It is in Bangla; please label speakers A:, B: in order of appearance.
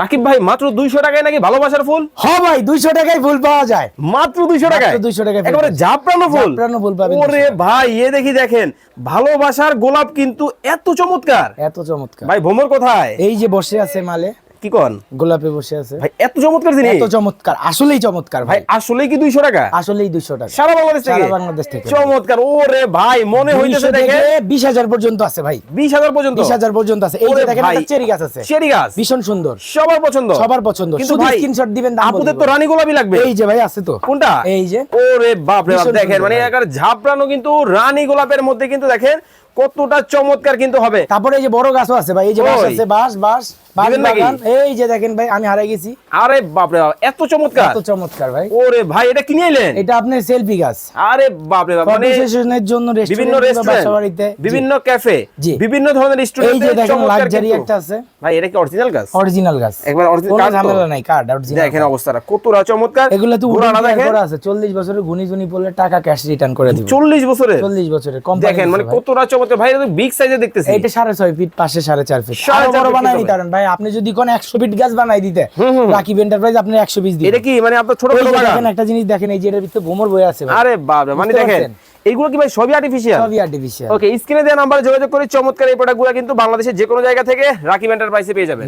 A: রাকিব ভাই মাত্র দুইশো টাকায় নাকি ভালোবাসার ফুল?
B: হ ভাই দুইশো টাকায় ফুল পাওয়া যায়।
A: মাত্র দুইশো টাকায়?
B: দুইশো টাকায়
A: একেবারে। জাপড়ানো ফুল?
B: জাপড়ানো ফুল পাবেন
A: ওরে ভাই এ দেখি দেখেন ভালোবাসার গোলাপ কিন্তু এত চমৎকার।
B: এত চমৎকার।
A: ভাই ভ্রমর কোথায়?
B: এই যে বসে আছে মালে।
A: কি কন?
B: গোলাপে বসে আছে।
A: ভাই এত চমৎকার জিনিস।
B: এত চমৎকার আসলেই চমৎকার
A: ভাই।
B: ভাই
A: আসলে কি দুইশো টাকা?
B: আসলেই দুইশো টাকা।
A: সারা বাংলাদেশ থেকে?
B: সারা বাংলাদেশ থেকে।
A: চমৎকার ওরে ভাই মনে হইতেছে দেখে
B: থেকে বিশ হাজার পর্যন্ত আছে ভাই।
A: বিশ হাজার পর্যন্ত?
B: বিশ হাজার পর্যন্ত আছে। এই যে দেখেন একটা চেরি গাছ আছে।
A: চেরি গাছ।
B: ভীষণ সুন্দর।
A: সবার পছন্দ।
B: সবার পছন্দ।
A: কিন্তু
B: শুধু
A: ভাই
B: স্ক্রিনশট দিবেন দাম বলব।
A: তো রানী গোলাপি লাগবে।
B: এই যে ভাই আছে তো।
A: কোনটা?
B: এই যে।
A: ওরে বাপ রে বাপ দেখেন মানে। একার ঝাপড়ানো কিন্তু রানী গোলাপের মধ্যে কিন্তু দেখেন কতটা চমৎকার কিন্তু হবে।
B: তারপরে এই যে বড় গাছও আছে ভাই এই যে
A: ওই।
B: আছে
A: নাকি?
B: বাগান এই যে দেখেন ভাই আমি হারাই গেছি।
A: আরে বাপ রে বাপ এত চমৎকার।
B: এত চমৎকার ভাই।
A: ওরে ভাই এটা কিনে এলেন
B: এটা আপনার সেলফি গাছ।
A: আরে বাপ রে বাপ মানে
B: সেশনের জন্য
A: বিভিন্ন
B: রেস্টুরেন্ট
A: রেস্টুরেন্ট বিভিন্ন ক্যাফে বিভিন্ন ধরনের
B: এই যে দেখেন লাক্সারি একটা আছে।
A: ভাই এটা কি অরিজিনাল গাছ?
B: অরিজিনাল গাছ।
A: একবার কাঠ তো?
B: ঝামেলা নাই কার্ড অরিজিনাল
A: দেখেন অবস্থাটা কতটা চমৎকার।
B: এগুলো তো উডেন
A: ঘোড়াটা দেখেন?
B: আছে 40 বছরের গুনি গুনি পড়লে টাকা ক্যাশ রিটার্ন করে দিব।
A: চল্লিশ বছরের?
B: 40 বছরের কম
A: দেখেন মানে কতটা চমৎকার। ভাই বিগ সাইজে দেখতেছি।
B: এইটা সাড়ে ছয় ফিট পাশে সাড়ে চার ফিট
A: আরও
B: বড় বানাই নিতে পারেন। ভাই আপনি যদি কোন একশো ফিট গাছ বানাই দিতে রাকিব এন্টারপ্রাইজ আপনি একশো পিস দিবেন।
A: এটা কি? মানে আপনার ছোট
B: দেখেন একটা জিনিস দেখেন এই যে এটার ভিতরে ভোমর বয়ে আছে
A: আরে বাবা মানে দেখেন এগুলো কি ভাই সবই আর্টিফিশিয়াল
B: সবই আর্টিফিশিয়াল
A: ওকে স্ক্রিনে দেওয়া নাম্বারে যোগাযোগ করে চমৎকার এই প্রোডাক্টগুলো কিন্তু বাংলাদেশের যে কোনো জায়গা থেকে রাকিব এন্টারপ্রাইজে পেয়ে যাবেন।